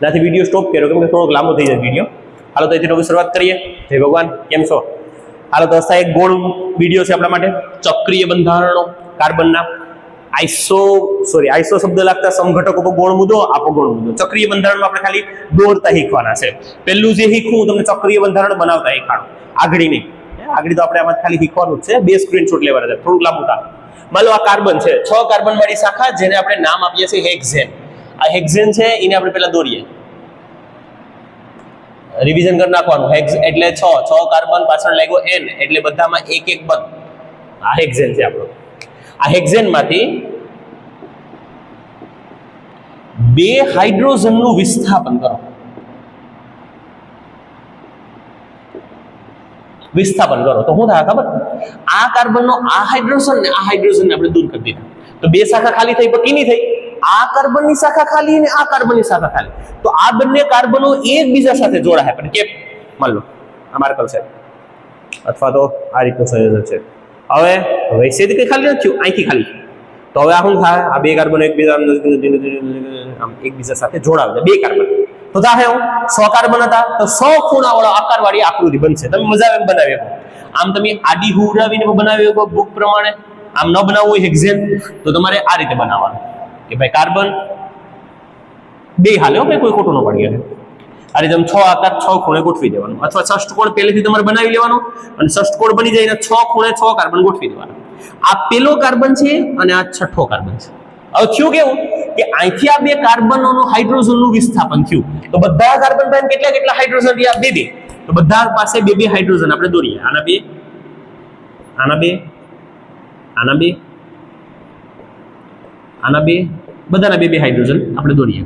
ત્યાંથી video stop કર્યો, કેમ કે થોડોક લાંબો થઈ જાય વીડિયો હાલો તો ટોપિક શરૂઆત કરીએ. જય ભગવાન, કેમ છો? હાલો તો એક ગોળ વીડિયો છે આપણા માટે. ચક્રીય બંધારણો, કાર્બનના. આઈસો સોરી આઈસો શબ્દ લાગતા સમઘટકો પર ગોળ મુદ્દો આપો ગોળ મુદ્દો ચક્રીય બંધારણમાં આપણે ખાલી દોડતા શીખવાના છે. પહેલું જે શીખવું હું તમને ચક્રીય બંધારણ બનાવતા શીખવાડું. આગળ નહીં. આગળ તો આપણે આમાં ખાલી શીખવાનું છે. બે સ્ક્રીનશોટ લેવાના છે. થોડુંક લાંબુ કામ માનો આ કાર્બન છે. છ કાર્બન વાળી શાખા જેને આપણે નામ આપીએ છીએ હેક્ઝેન. આ હેક્ઝેન છે, એને આપણે પહેલા દોરીએ. રિવિઝન કરી નાખવાનું. હેક્સ એટલે છ. છ કાર્બન, પાછળ લાગ્યો એન એટલે બધામાં એક એક બંધ. આ હેક્ઝેન છે આપણો. આ હેક્ઝેનમાંથી બે હાઇડ્રોજનનું વિસ્થાપન કરો. વિસ્થાપન કરો. તો શું થાય ખબર? આ કાર્બનનો આ હાઇડ્રોજન ને આ હાઇડ્રોજન આપણે દૂર કરી દીધા. તો બે શાખા ખાલી થઈ, પણ કીની થઈ? આ કાર્બનની શાખા ખાલી અને આ કાર્બનની શાખા ખાલી. તો આ બંને કાર્બનો એકબીજા સાથે જોડાય પણ કેમ? માન લો, આ માર્કલ છે અથવા તો આ રીતનું સંયોજન છે. હવે વૈશ્યથી કઈ ખાલી નથી થયું. અહીંથી ખાલી. તો હવે આ શું થાય? આ બે કાર્બન એકબીજા આમ એકબીજા સાથે જોડાવે બે કાર્બન. તો થાય હું સો કાર્બન હતા. તો સો ખૂણાવાળો આકારવાળી આકૃતિ બનશે. તમે મજા આવે એમ બનાવી આમ તમે આડી હુરાવીને બનાવી શકો. બુક પ્રમાણે. આમ ન બનાવવું હોય હેક્ઝેન તો તમારે આ રીતે બનાવવાનું. કે ભાઈ કાર્બન બે હાલે ભાઈ, કોઈ ખોટું ન પડી ગયું આ રીતે છ આકાર છ ખૂણે ગોઠવી દેવાનું. અથવા ષષ્ઠકોણ પહેલેથી તમારે બનાવી લેવાનો અને ષષ્ઠકોણ બની જાય છ ખૂણે છ કાર્બન ગોઠવી દેવાનો. આ પેલો કાર્બન છે અને આ છઠ્ઠો કાર્બન છે. હવે થયું કેવું? કે અહીંથી આ બે કાર્બનોનું હાઇડ્રોજનનું વિસ્થાપન થયું. તો બધા કાર્બન પાસે કેટલા કેટલા હાઇડ્રોજન રહ્યા? બે બે. તો બધા પાસે બે બે હાઇડ્રોજન આપણે દોરીએ. આના બે આના બે આના બે આના બે, બધાના બે બે હાઇડ્રોજન આપણે દોરીએ.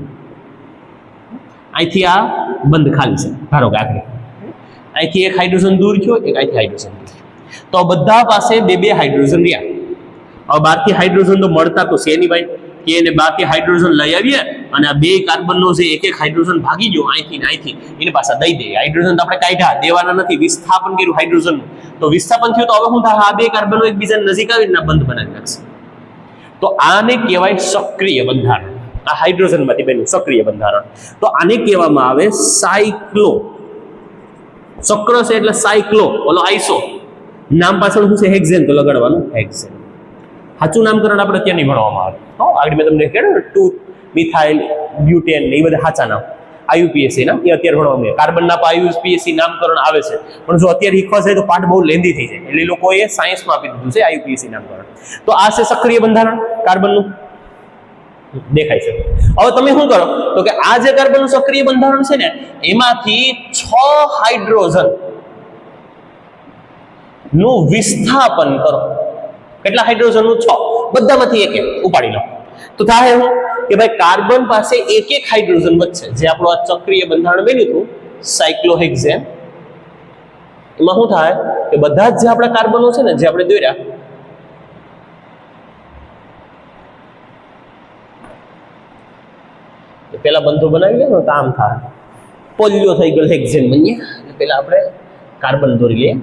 અહીંથી આ બંધ ખાલી છે. ધારો કે આખરે. અહીંથી એક હાઇડ્રોજન દૂર થયો, એક અહીંથી હાઇડ્રોજન તો બધા પાસે બે બે હાઇડ્રોજન રહ્યા. હવે બહારથી હાઇડ્રોજન તો મળતા તો છે નહીં ભાઈ. કે એને બહારથી હાઇડ્રોજન લઈ આવીએ અને આ બે કાર્બનનો જે એક એક હાઇડ્રોજન ભાગી ગયો અહીંથી અહીંથી, એને પાછા દઈ દઈએ. હાઇડ્રોજન તો આપણે કાઢ્યા, દેવાના નથી, વિસ્થાપન કર્યું હાઇડ્રોજનનું તો વિસ્થાપન થયું તો હવે શું થાય? આ બે કાર્બનો એકબીજાની નજીક આવીને બંધ બનાવી નાખશે. તો આને કહેવાય સક્રિય બંધારણ. આ હાઇડ્રોજનમાંથી બન્યું, સક્રિય બંધારણ. તો આને કહેવામાં આવે સાયક્લો. સક્ર છે એટલે સાયક્લો. ઓલો આઈસો. નામ પાછળ શું છે? હેક્ઝેન. તો લગાડવાનું હેક્ઝેન. સાચું નામકરણ આપણે ત્યાં નહીં ભણવામાં આવે? આગળ મેં તમને કહ્યું ટુ મિથાઇલ, બ્યુટેન એ બધા સાચા નામ. આયુપીએસસી ના એ અત્યારે ભણવા કાર્બન ના આયુપીએસસી નામકરણ આવે છે. પણ જો અત્યારે શીખવા જાય તો પાઠ બહુ લેન્ધી થઈ જાય. એટલે લોકોએ સાયન્સમાં આપી દીધું છે આયુપીએસસી નામકરણ. તો આ છે સક્રિય બંધારણ, કાર્બનનું? દેખાય છે. હવે તમે શું કરો? તો કે આ જે કાર્બનનું સક્રિય બંધારણ છે ને, એમાંથી છ હાઇડ્રોજનનું વિસ્થાપન કરો. કેટલા હાઇડ્રોજનનું છ. બધામાંથી એક ઉપાડી લો. તો થાય શું? કે ભાઈ કાર્બન પાસે એક એક હાઇડ્રોજન વચ્ચે જે આપણું આ ચક્રીય બંધારણ બન્યું હતું સાયક્લોહેક્ઝેન એમાં શું થાય? કે બધા જ જે આપણા કાર્બનો છે ને, જે આપણે દોર્યા તો પેલા બંધો બનાવી લે ને, તો આમ થાય. પોલિયો થઈ ગયો હેક્ઝેન બનીએ એટલે પેલા આપણે કાર્બન દોરી લઈએ.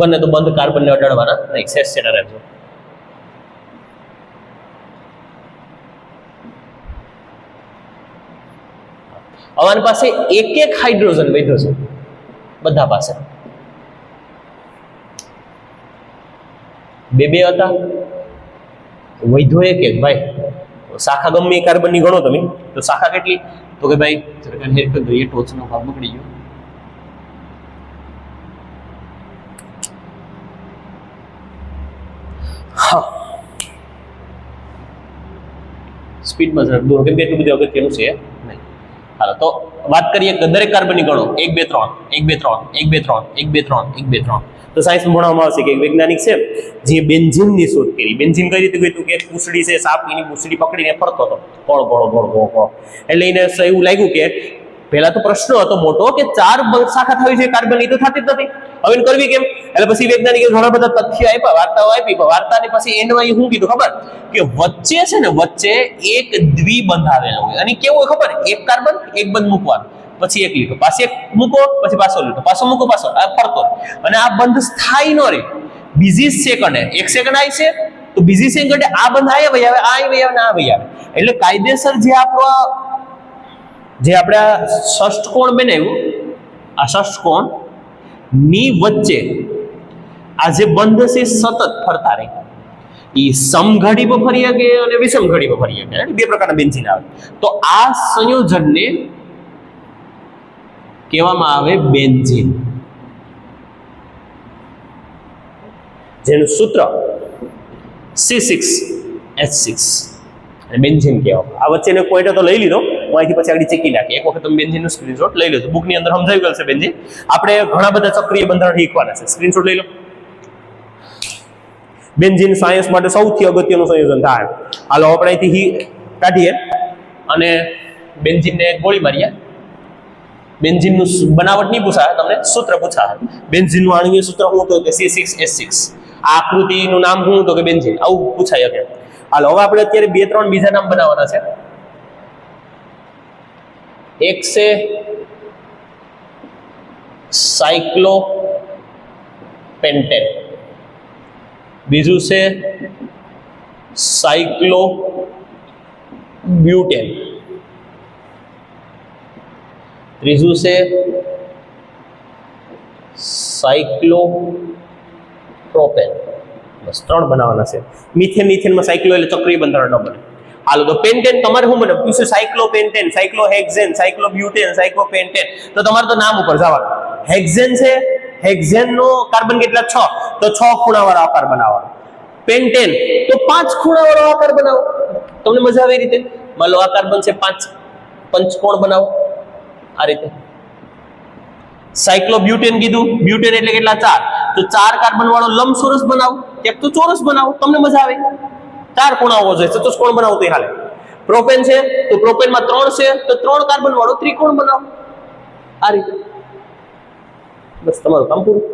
બને તો બંધ કાર્બનને અડાડવાના. નહીં સેસ સેટા રહેજો. અમારી પાસે એક એક હાઇડ્રોજન વધ્યો છે. બધા પાસે. બે બે હતા. વૈધો એક એક, ભાઈ. શાખા ગમે કાર્બનની ગણો તમે. તો શાખા કેટલી? તો કે ભાઈ હેર કરી ટોચનો ભાગ બગડી ગયો. હા. સ્પીડમાં ઝડપ દૂર કેમ કે એટલું બધું અગત્યનું છે. નહીં. હાલો તો વાત કરીએ દરેક કાર્બનની ગણો. એક બે ત્રણ એક બે ત્રણ એક બે ત્રણ એક બે ત્રણ એક બે ત્રણ. તો સાયન્સ ભણવામાં આવશે કે વૈજ્ઞાનિક છે જે બેન્ઝીનની શોધ કરી. બેન્ઝીન કઈ રીતે કર્યું કે પૂછડી છે સાપ એની પૂછડી પકડીને ફરતો હતો. ગોળ ગોળ ગોળ ગોળ ગોળ. એટલે એને એવું લાગ્યું કે પહેલા તો પ્રશ્ન હતો મોટો કે ચાર શાખા થવી છે કાર્બન એ તો થતી જ નથી. હવે કરવી કેમ? એટલે પછી વૈજ્ઞાનિકે ઘણા બધા તથ્ય આપ્યા, વાર્તાઓ આપી વાર્તાની પછી એન્ડમાં એ શું કીધું ખબર? કે વચ્ચે છે ને, વચ્ચે એક દ્વિબંધ આવેલો હોય. અને કેવું હોય ખબર? એક કાર્બન, એક બંધ મૂકવાનું. પછી એક લીટો. પાછી એક મૂકો, પછી પાછો લીટો. પાછો મૂકો, પાછો. આ ફરતો અને આ બંધ સ્થાયી ન રહે. બીજી સેકન્ડે એક સેકન્ડ આવી છે, તો બીજી સેકન્ડે આ બંધ આવ્યા ભાઈ. આવે આ ભાઈ. આવે ને આ ભાઈ. આવે એટલે કાયદેસર જે આપણો જે આપણે આ ષષ્ઠકોણ બનાવ્યું? આ ષષ્ટકોણની વચ્ચે. આ જે બંધ છે સતત ફરતા રહે. એ સમઘડી પર ફરી શકે અને વિષમ ઘડી પર ફરી શકે. બે પ્રકારના બેન્ઝીન આવે. તો આ સંયોજનને કહેવામાં આવે બેન્ઝીન જેનું સૂત્ર સી સિક્સ એચ સિક્સ અને બેન્ઝીન કહેવામાં આ વચ્ચેનો પોઈન્ટ તો લઈ લીધો. અહીંથી પછી આગળ ચેકી નાખી એક વખત તમે બેન્ઝીનનો સ્ક્રીનશોટ લઈ લેજો. બુકની અંદર સમજાવી ગયેલ છે બેન્ઝીન આપણે ઘણા બધા ચક્રીય બંધારણ શીખવાના છે. સ્ક્રીનશોટ લઈ લો. બેન્ઝીન સાયન્સ માટે સૌથી અગત્યનું સંયોજન થાય. હાલો, આપણે અહીંથી કાઢીએ. અને બેન્ઝીનને ગોળી મારીએ. બેન્જીનનું બનાવટ નહીં પૂછાય, તમને સૂત્ર પૂછાય. બેન્જીનનું આણ્વીય સૂત્ર શું હતું કે સી સિક્સ એસ સિક્સ આ આકૃતિનું નામ શું હતું કે બેન્ઝીન આવું પૂછાય શકે હાલો, હવે આપણે અત્યારે બે ત્રણ બીજા નામ બનાવવાના છે. એક છે સાયક્લો પેન્ટેન. બીજું છે સાયક્લો બ્યુટેન. ત્રીજું છે સાયક્લો પ્રોપેન. બસ ત્રણ બનાવવાના છે. મિથેન, મિથેનમાં સાયક્લો એટલે ચક્રીય બંધારણ ન હાલો તો પેન્ટેન, તમારે શું બને? પૂછ્યું, સાયક્લોપેન્ટેન પેન્ટેન સાયક્લોબ્યુટેન, સાયક્લોપેન્ટેન. તો તમારે તો નામ ઉપર જવાનું. હેક્ઝેન છે હેક્ઝેન નો કાર્બન કેટલા? છ. તો છ ખૂણાવાળો આકાર બનાવવાનો. પેન્ટેન, તો પાંચ ખૂણાવાળો આકાર બનાવો. તમને મજા આવે એ રીતે? લો આ કાર્બન છે પાંચ. પંચકોણ બનાવો. આ રીતે. સાયક્લોબ્યુટેન કીધું. બ્યુટેન એટલે કેટલા? ચાર. તો ચાર કાર્બન વાળો લંબચોરસ બનાવો. એક તો ચોરસ બનાવો. તમને મજા આવે? ચાર ખૂણા હોવો જોઈએ ચતુષ્કોણ બનાવો તો હાલે. પ્રોપેન છે, તો પ્રોપેનમાં ત્રણ છે, તો ત્રણ કાર્બન વાળો ત્રિકોણ બનાવો. આ રીતે. બસ તમારું કામ પૂરું.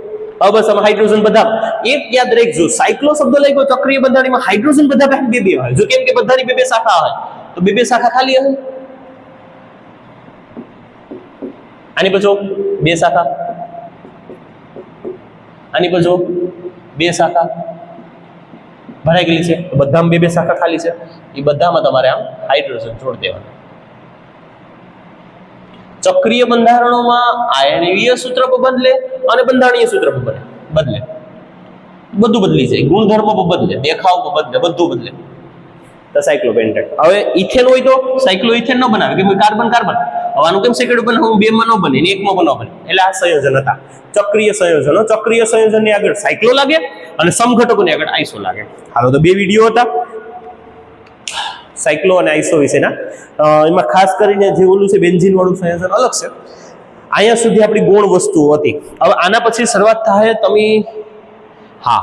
હવે બસ આમાં હાઇડ્રોજન બધા. એક યાદ રાખજો, સાયક્લો શબ્દ લઈ ગયો ચક્રીય બંધારણીમાં હાઇડ્રોજન બધા બે બે હોય. જો કેમ કે બધાની બે શાખા હોય, તો બે બે શાખા ખાલી હોય આની પછી બે શાખા. આની પછી બે શાખા. ભરાઈ ગયેલી છે, તો બધામાં બે બે શાખા ખાલી છે. એ બધામાં તમારે આમ હાઇડ્રોજન જોડ દેવાનું. ચક્રીય બંધારણોમાં આયનીય સૂત્ર બદલે અને બંધારણીય સૂત્ર બદલે. બદલે. બધું બદલી જાય. ગુણધર્મો બદલે. દેખાવ બદલે. બધું બદલે. તો સાયક્લોપેન્ટેટ હવે ઇથેન હોય તો સાયક્લો ઇથેન ન બનાવે. કે કાર્બન કાર્બન હવાનું કેમ સેકન્ડ બને? બે માં ન બને. એકમાં પણ ન બને. એટલે આ સંયોજન હતા. ચક્રીય સંયોજનો. ચક્રીય સંયોજનની આગળ સાયક્લો લાગે. અને સમઘટકોની આગળ આઈસો લાગે. હાલો, તો બે વીડિયો હતા. સાયક્લો અને આઈસો વિશેના. એમાં ખાસ કરીને જે ઓલું છે બેન્ઝીન વાળું સંયોજન અલગ છે. અહીંયા સુધી આપણી ગૌણ વસ્તુઓ હતી. હવે આના પછી શરૂઆત થાય તમે, હા,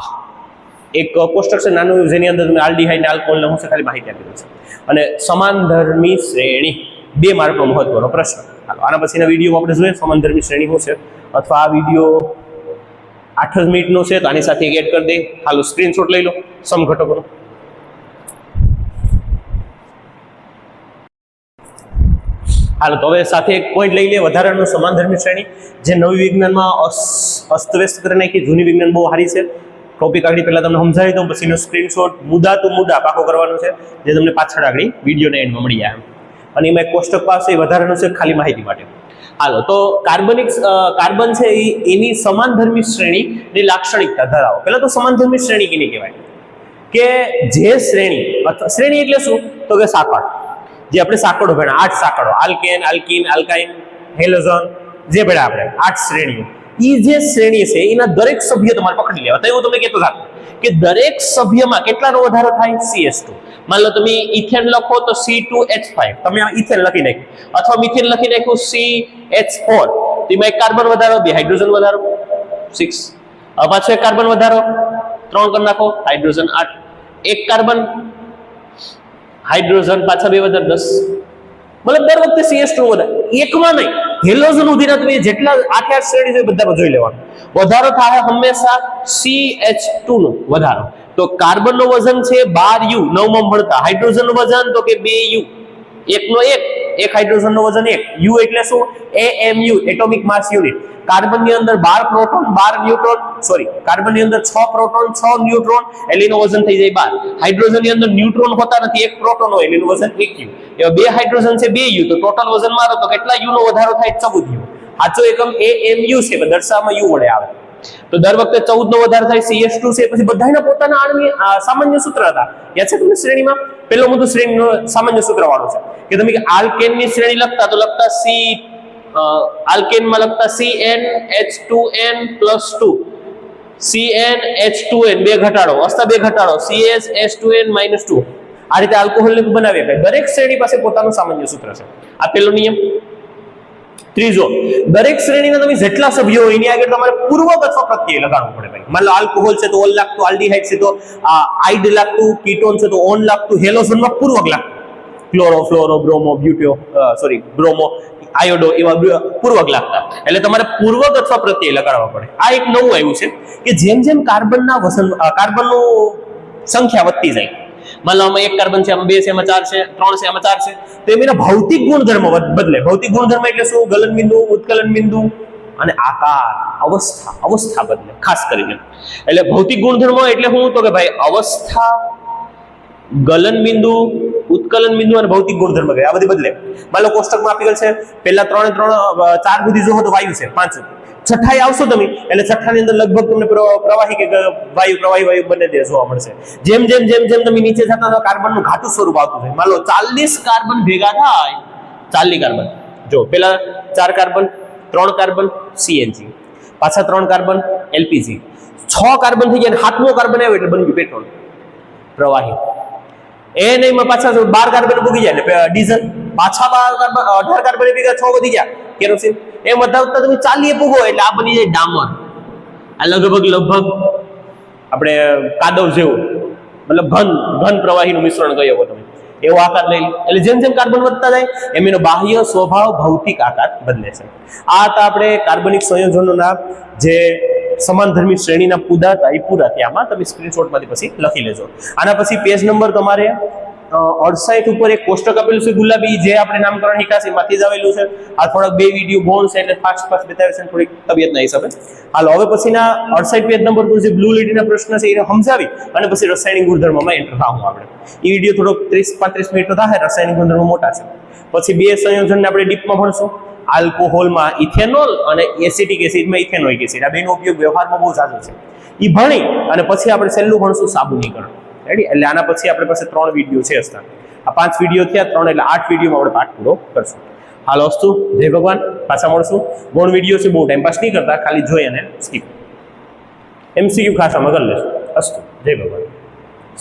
એક કોષ્ટક છે નાનું જેની અંદર તમે આલ્ડીહાઇડ આલ્કોહોલને હું ખાલી માહિતી આપી છે. અને સમાનધર્મી શ્રેણી, બે માર્કનો મહત્વનો પ્રશ્ન. આના પછીના વીડિયો આપણે જોઈએ સમાનધર્મી શ્રેણી શું છે? અથવા આ વીડિયો આઠ જ મિનિટનો છે તો આની સાથે એડ કરી દે. હાલો સ્ક્રીનશોટ લઈ લો સમઘટકોનો. હાલો, તો હવે સાથે એક પોઈન્ટ લઈ લે વધારાનું સમાનધર્મી શ્રેણી. જે નવી વિજ્ઞાનમાં અસ- અસ્તવ્યસ્ત કરી નાખી, જૂની વિજ્ઞાન બહુ સારી છે. ટોપિક આગળ પહેલાં તમને સમજાવી દઉં પછીનો સ્ક્રીનશોટ મુદ્દા તો મુદ્દા પાકો કરવાનો છે, જે તમને પાછળ આગળ વિડીયોના એન્ડમાં મળી એમ. અને એમાં એક કોષ્ટક પાસે વધારાનું છે, ખાલી માહિતી માટે. હાલો, તો કાર્બનિક કાર્બન છે એ, એની સમાનધર્મી શ્રેણીની લાક્ષણિકતા ધરાવો. પહેલા તો સમાનધર્મી શ્રેણી કેની કહેવાય? કે જે શ્રેણી શ્રેણી એટલે શું? તો કે સાંકળ. જે આપણે સાંકળો ભણ્યા આઠ સાંકળો, આલ્કેન, આલ્કીન, આલ્કાઇન, હેલોઝન, જે ભણ્યા આપણે, આઠ શ્રેણીઓ. એ જે શ્રેણી છે, એના દરેક સભ્ય તમારે પકડી લેવા. તો તમને કહેતો હતો કે દરેક સભ્યમાં કેટલાનો વધારો થાય? CS2 માન લો તમે ઇથેન લખો તો C2H5 તમે આ ઇથેન લખી નાખ્યું. અથવા મિથેન લખી નાખ્યું CH4 ફોર તેમાં એક કાર્બન વધારો, બે હાઇડ્રોજન વધારો 6 આ પાછો એક કાર્બન વધારો, ત્રણ કરી નાખો, હાઇડ્રોજન આઠ. એક કાર્બન, હાઇડ્રોજન પાછા બે વધારે દસ. મતલબ દર વખતે સીએસ ટુ વધારે. એકમાં નહીં. હેલોજન ઉધીના તમે જેટલા આઠ આઠ શ્રેણી છે બધામાં જોઈ લેવાનું. વધારો થાય હંમેશા CH2 ટુ નો વધારો. તો કાર્બનનું વજન છે બાર યુ નવમાં ભણતા. હાઇડ્રોજનનું વજન તો કે બે યુ એકનો એક. એક હાઇડ્રોજનનો વજન એક યુ એટલે શું? એએમયુ એટોમિક માસ યુનિટ કાર્બનની અંદર 12 પ્રોટોન 12 ન્યુટ્રોન સોરી કાર્બનની અંદર 6 પ્રોટોન 6 ન્યુટ્રોન, એટલે એનું વજન થઈ જાય 12 હાઇડ્રોજનની અંદર ન્યુટ્રોન હોતા નથી, એક પ્રોટોન હોય એટલે એનું વજન 1 યુ એવા બે હાઇડ્રોજન છે, બે યુ તો ટોટલ વજન મારો, તો કેટલા યુ નો વધારો થાય? 14 યુ સાચો એકમ એએમયુ છે દર્શાવવામાં યુ વડે આવે. તો દર વખતે ચૌદ નો વધારો થાય CS2 છે, પછી બધાના પોતાના સામાન્ય સૂત્ર હતા. યાદ છે તમને શ્રેણીમાં? પેલો મુદ્દો શ્રેણીનો સામાન્ય સૂત્ર વાળો છે. કે તમે આલ્કેનની શ્રેણી લખતા તો લખતા સી આલ્કેનમાં લખતા CnH2n 2 CnH2n બે ઘટાડો અસ્તા બે ઘટાડો CsH2n 2 આ રીતે આલ્કોહોલ ને બનાવીએ. ભાઈ, દરેક શ્રેણી પાસે પોતાનું સામાન્ય સૂત્ર છે. આ પેલો નિયમ. ત્રીજો, દરેક શ્રેણીના તમે જેટલા સભ્યો હોય, એની આગળ તમારે પૂર્વક અથવા પ્રત્યય લગાડવું પડે ભાઈ. માન લો આલ્કોહોલ છે તો ઓલ લાગતું આલ્ડીહાઇડ છે તો આઇડ લાગતું કીટોન છે તો ઓન લાગતું હેલોઝનમાં પૂર્વક લાગતું. ક્લોરો ફ્લોરો બ્રોમો બ્યુટિયો સોરી બ્રોમો આયોડો એવા પૂર્વક લાગતા. એટલે તમારે પૂર્વક અથવા પ્રત્યય લગાડવા પડે. આ એક નવું આવ્યું છે કે જેમ જેમ કાર્બનના વસન કાર્બનનું સંખ્યા વધતી જાય. માન એક કાર્બન છે, આમાં બે છે, આમાં ચાર છે, ત્રણ છે, આમાં ચાર છે, તો એમ એના ભૌતિક ગુણધર્મ બદ- બદલે. ભૌતિક ગુણધર્મ એટલે શું? ગલન બિંદુ, ઉત્કલન બિંદુ અને આકાર, અવસ્થા અવસ્થા બદલે, ખાસ કરીને. એટલે ભૌતિક ગુણધર્મ એટલે શું? તો કે ભાઈ અવસ્થા, ગલન બિંદુ ઉત્કલન બિંદુ અને ભૌતિક ગુણધર્મ ગયા આ બધી બદલે. માલો કોષ્ટકમાં આપી ગયેલ છે. પહેલા ત્રણે ત્રણ ચાર સુધી જો તો વાયુ છે, પાંચ છઠ્ઠાએ આવશો તમે, એટલે છઠ્ઠાની અંદર લગભગ તમને પ્ર- પ્રવાહી કે વાયુ, પ્રવાહી વાયુ બંને દે જોવા મળશે. જેમ જેમ જેમ જેમ તમે નીચે જતા તો કાર્બનનું ઘાટું સ્વરૂપ આવતું છે માલો ચાલીસ કાર્બન ભેગા થાય, ચાલી કાર્બન. જો પેલા ચાર કાર્બન, ત્રણ કાર્બન, સીએનજી. પાછા ત્રણ કાર્બન, એલપીજી. છ કાર્બન થઈ ગયા સાતમો કાર્બન આવ્યો એટલે બની ગયું પેટ્રોલ. પ્રવાહી. એ નહીં પાછા બાર કાર્બન ભૂગી જાય. એટલે ડીઝલ પાછા બાર કાર્બન અઢાર કાર્બન ભેગા, છ વધી ગયા. કેરોસીન. એમ વધારતા તમે ચાલીએ પૂગો એટલે આ બની જાય ડામર. આ લગભગ લગભગ આપણે કાદવ જેવું. મતલબ ઘન ઘન પ્રવાહીનું મિશ્રણ કહી શકો તમે. એવો આકાર લઈ એટલે જેમ જેમ કાર્બન વધતા જાય, એમ એનો બાહ્ય સ્વભાવ ભૌતિક આકાર બદલે છે. આ હતા આપણે કાર્બનિક સંયોજનોના જે સમાનધર્મી શ્રેણીના પુદા એ પૂરા થયા આમાં. તમે સ્ક્રીનશોટમાંથી પછી લખી લેજો. આના પછી પેજ નંબર તમારે અડસાઈઠ ઉપર એક કોષ્ટક આપેલું છે ગુલાબી, જે આપણે નામકરણ હિકાસી જ આવેલું છે. આ થોડાક બે વીડિયો બોન્ડ છે એટલે ફાસ્ટ ફાસ્ટ બતાવે છે થોડીક તબિયતના હિસાબે. હાલો, હવે પછીના અડસાઈઠ પેજ નંબર પર જે બ્લુ લીટીના પ્રશ્ન છે, એને સમજાવી અને પછી રસાયણિક ગુણધર્મમાં એન્ટર થાવું આપણે એ વીડિયો થોડોક ત્રીસ પાંત્રીસ મિનિટનો થાય, રાસાયણિક ગુણધર્મ મોટા છે. પછી બે સંયોજનને આપણે ડીપમાં ભણશું. આલ્કોહોલમાં ઇથેનોલ અને એસિટિક એસિડમાં ઇથેનોઇક એસિડ. આ બેનો ઉપયોગ વ્યવહારમાં બહુ ઝાઝો છે. એ ભણી અને પછી આપણે છેલ્લું ભણશું સાબુનીકરણ. રેડી એટલે આના પછી આપણે પાસે ત્રણ વીડિયો છે હસ્તા આ પાંચ વીડિયો થયા, ત્રણ એટલે આઠ વિડીયોમાં આપણે પાઠ પૂરો કરશું. હાલો અસ્તુ જય ભગવાન. પાછા મળશું. ગૌણ વીડિયો છે, બહુ ટાઈમ પાસ નહીં કરતા, ખાલી જોઈ અને સ્કીપ એમસીક્યુ ખાસામાં કરી લેશું. અસ્તુ, જય ભગવાન.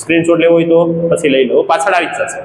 સ્ક્રીનશોટ લેવો હોય તો પછી લઈ લો. પાછળ આવી જ જશે.